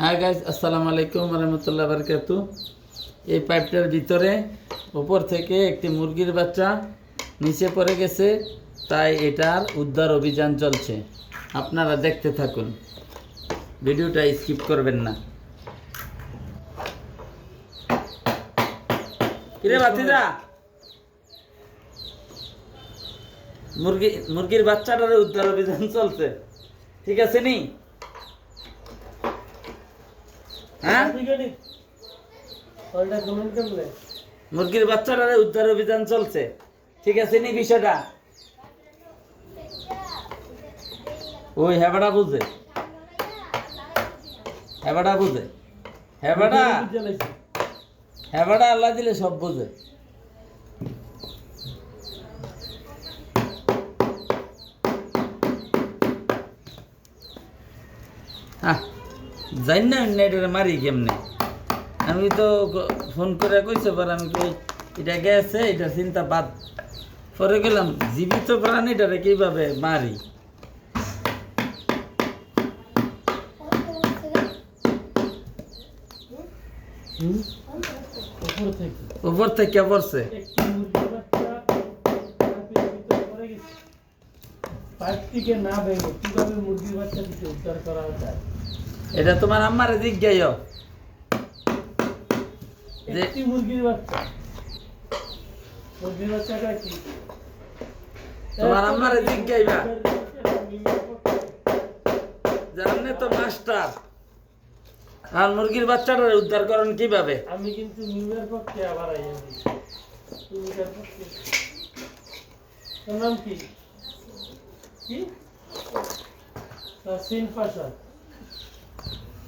হ্যাঁ গাইজ আসসালামু আলাইকুম রহমতুল্লাহ বারকাতু এই পাইপটার ভিতরে উপর থেকে একটি মুরগির বাচ্চা নিচে পড়ে গেছে, তাই এটার উদ্ধার অভিযান চলছে। আপনারা দেখতে থাকুন। ভিডিওটা স্কিপ করবেন না। মুরগি, মুরগির বাচ্চাটার উদ্ধার অভিযান চলছে। ঠিক আছে নি? হ্যাঁ? মুরগির বাচ্চাটার উদ্ধার অভিযান চলছে। ঠিক আছে নি বিষয়টা? ওই হেবাটা বুঝে। হেবাটা বুঝে। হেবাটা? হেবাটা আল্লাহ দিলে সব বুঝে। আহ। জানি না নেটের মারি কেমনে? আমি তো ফোন করে কইছে, পর আমি কই, এটা গেছে, এটা চিন্তা বাদ। পরে গেলাম জীবিত প্রাণীটারে কীভাবে মারি? উপর থেকে পড়ছে। না ভেঙে কীভাবে মুরগির বাচ্চাটিকে উদ্ধার করা যায়? এটা তোমার আম্মারে জিজ্ঞাই যে মুরগির বাচ্চা। মুরগির বাচ্চাটা কি? তোমার আম্মারে জিজ্ঞাইবা জানে তো মাস্টার। আর মুরগির বাচ্চাটারে উদ্ধার করেন কীভাবে? আমি কিন্তু মিমের পক্ষে আবার তোর নাম কি? কি? তাসিন পাশা।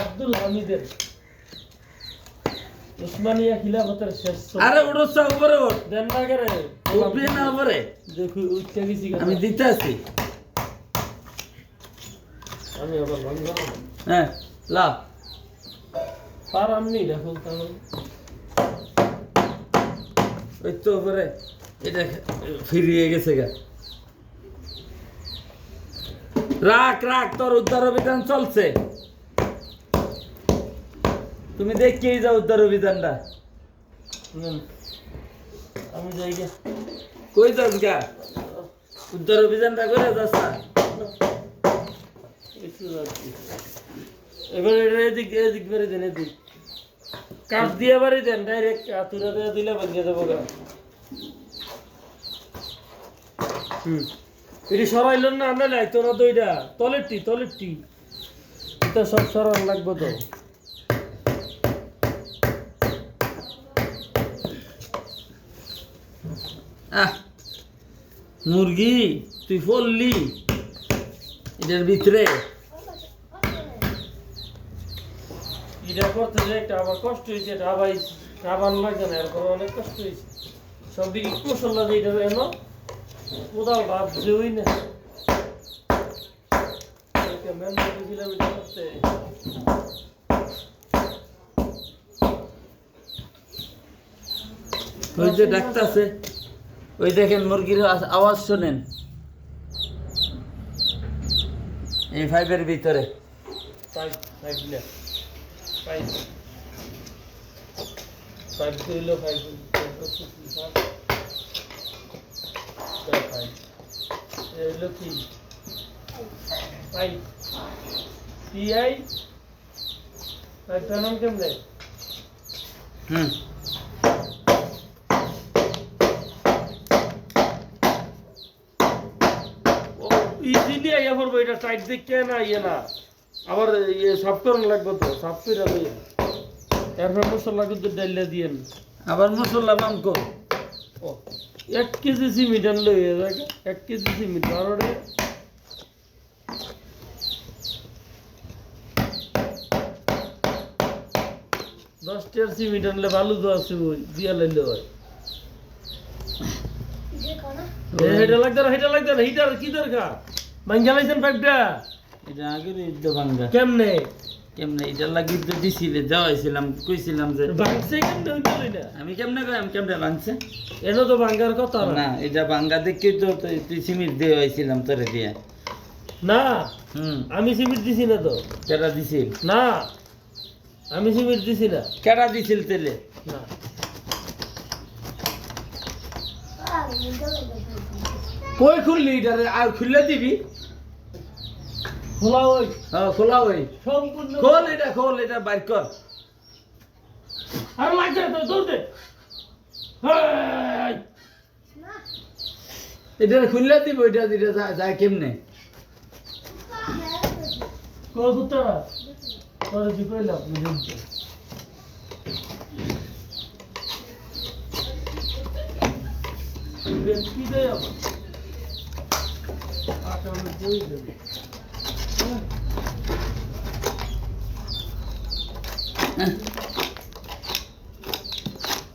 আব্দুল হামিদের। উসমানিয়া খিলাফতের শেষ আরে উপরে ওঠ দেন না কে রে উঠবি না উপরে? দেখি উঠতে গেছি আমি দিতে আছি। আমি আবার হ্যাঁ লা। পার আমনি দেখুন তাহলে। ওই তো উপরে। এটা ফিরিয়ে গেছে গা। রাখ রাখ তোর উদ্ধার অভিযান চলছে। তুমি দেখিয়েই যাও উদ্ধার অভিযানটা। আমি যাই গে। কই যাস গা? উদ্ধার অভিযানটা করে যাস না? এবার এটা এদিক এদিক বেড়ে দেন এদিক। কাঠ দিয়ে বাড়ি দেন ডাইরেক্ট আতুরা দিয়ে দিলে ভেঙে দেবো গা। হুম। এটি সরাইল না আমরা লাইতো না তো এটা তলের টি তলের টি এটা সব সরান লাগবে তো। মুরগি তুই পড়লি? এটার ভিতরে? এটা করতে যে একটা আবার কষ্ট হয়েছে এটা আবার আবার লাগে না এরকম অনেক কষ্ট হয়েছে। সব দিকে মশলা দিয়ে এটা এনো কোদাল ভাবছে ওই না। এটা করতে। ডাক্তার আছে। ওই দেখেন মুরগির আওয়াজ শোনেন। এই ফাইভের ভিতরে। পাইপ আইয়া এটা সাইড দেখে না ইয়ে না। আবার ইয়ে সাফ করুন লাগবে তো সাফ করে এরপর মশলা কিন্তু ডাইলে দিয়েন আবার মশলা মাংস ও এক কেজি হয়ে যাবে এক কেজি সিমেন্ট আর দশটার সিমেন্ট আনলে ভালো তো আছে ওই দিয়া লাইলে হয়। হেটা লাগবে না। হেটা লাগবে না হিটার কি দরকার? ভাঙ্গা লাইছেন পাইপটা? এটা আগের যুদ্ধ ভাঙ্গা কেমনে? কেমনে? এটা লাগি তো দিছিলে দেওয়াইছিলাম কইছিলাম যে ভাঙছে কেমনে? আমি কেমনে কই আমি কেমনে ভাঙছে? এটা তো ভাঙ্গার কথা। না এটা ভাঙ্গা দেখি তো তুই সিমিট দেওয়াইছিলাম তোরে দিয়ে। না হুম। আমি সিমেন্ট দিছি না তো। কেটা দিছিল? না আমি সিমেন্ট দিছি না। কেটা দিছিল তেলে না। কই খুললি? এটা আর খুললে দিবি? খোলা ওই হ্যাঁ খোলা ওই সম্পূর্ণ খোল এটা খোল এটা বাইর কর। আর লাগছে তো দৌড় দে। এটা খুললে দিব এটা যায় কেমনে? কো কুত্তারা? তোরে দি কি দেয় আটা আমি কই দেব?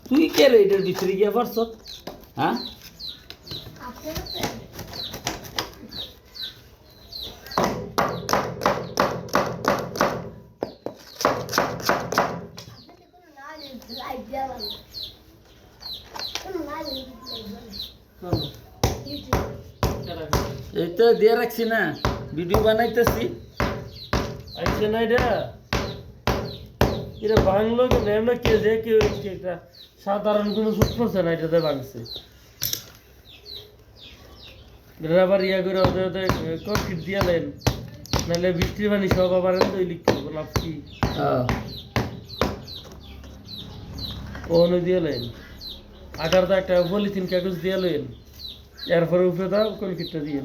তুই কে রে এটার ভিতরে গিয়ে পারছ হ্যাঁ? তো দিয়ে রাখছি না। ভিডিও বানাইতেছি। আইছে না এটা এটা বাংলো কেন এমন কে যে কেউ একটা সাধারণ কোনো সুখ করছে না এটাতে ভাঙছে এটা আবার ইয়া করে ওদের কনক্রিট দিয়ে নেন নাহলে বৃষ্টির পানি সব আবার এনে লিখতে হবে লাভ কি? ও। অন্য দিয়ে নেন আটার তো একটা পলিথিন কাগজ দিয়ে নেন এরপরে উপরে দাও কনক্রিটটা দিয়ে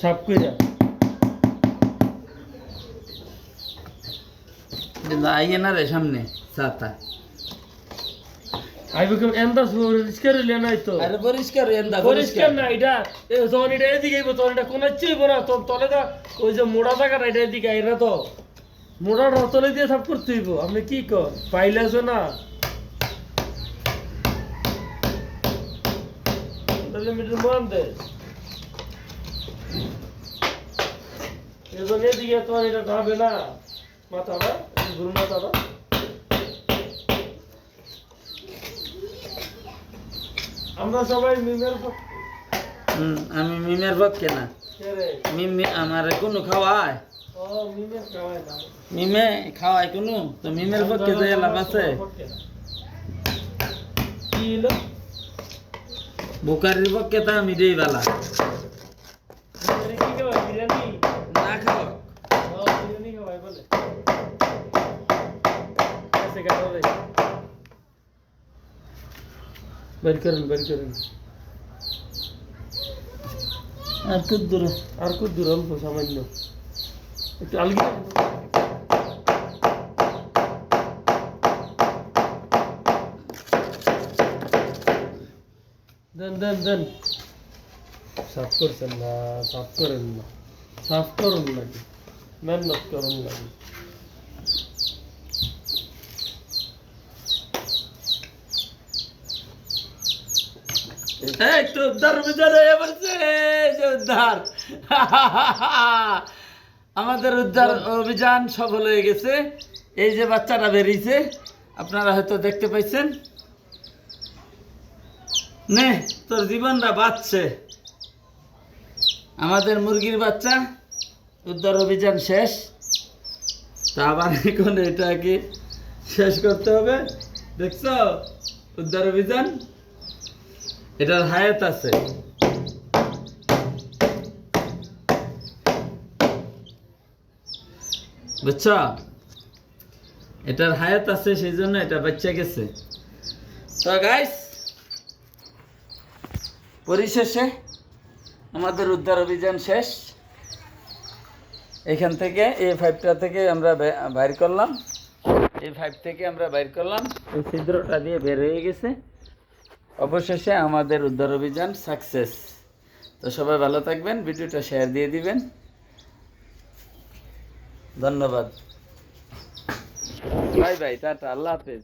কইরা আইয়ে না রে সামনে সাতা আইবে কেমন এন্দা পরিষ্কার হইলে নাই তো। আরে পরিষ্কার এন্দা পরিষ্কার না এটা যখন এটা এদিকে আইবো তখন এটা কোন চাইব না তো তলে দা ওই যে মোড়া জায়গাটা এটা এদিকে আইরা তো। মোড়াটা তলে দিয়ে সাফ করতে হইব আপনি কি কর পাইলে আছে না। তাহলে মিটার মান দে এজন এদিকে তো এটা ঢাবে না। মাথাটা গুরু মাথাটা। আমরা সবাই মিমের পক্ষে হুম আমি মিমের পক্ষে না? কে আমার কোনো খাওয়ায়? মিমে খাওয়ায় কোনো? তো মিমের পক্ষে যে লাভ আছে? বুকারির পক্ষে তো আমি দেই বেলা বিরিয়ানি কি খাওয়ায় বিরিয়ানি না খাওয়া আর খুব দূর আর খুব দূর অল্প সামান্য। একটু আলগি। দেন দেন দেন। না না নাকি? মেহনত করুন নাকি? এই তো উদ্ধার হয়ে যে উদ্ধার। আমাদের উদ্ধার অভিযান সফল হয়ে গেছে। এই যে বাচ্চাটা বেরিয়েছে, আপনারা হয়তো দেখতে পাইছেন। নে, তোর জীবনটা বাঁচছে। আমাদের মুরগির বাচ্চা, উদ্ধার অভিযান শেষ। তা আবার এখন এটাকে শেষ করতে হবে? দেখছ? উদ্ধার অভিযান? এটার হায়াত আছে। বুঝছ? এটার হায়াত আছে, সেই জন্য এটা বাচ্চা গেছে। তো গাইস পরিশেষে আমাদের উদ্ধার অভিযান শেষ। এখান থেকে এই ফাইভটা থেকে আমরা বাইর করলাম। এই ফাইভ থেকে আমরা বাইর করলাম। এই ছিদ্রটা দিয়ে বের হয়ে গেছে। অবশেষে আমাদের উদ্ধার অভিযান সাকসেস তো সবাই ভালো থাকবেন, ভিডিওটা শেয়ার দিয়ে দিবেন। ধন্যবাদ। বাই বাই, টাটা, আল্লাহ হাফেজ।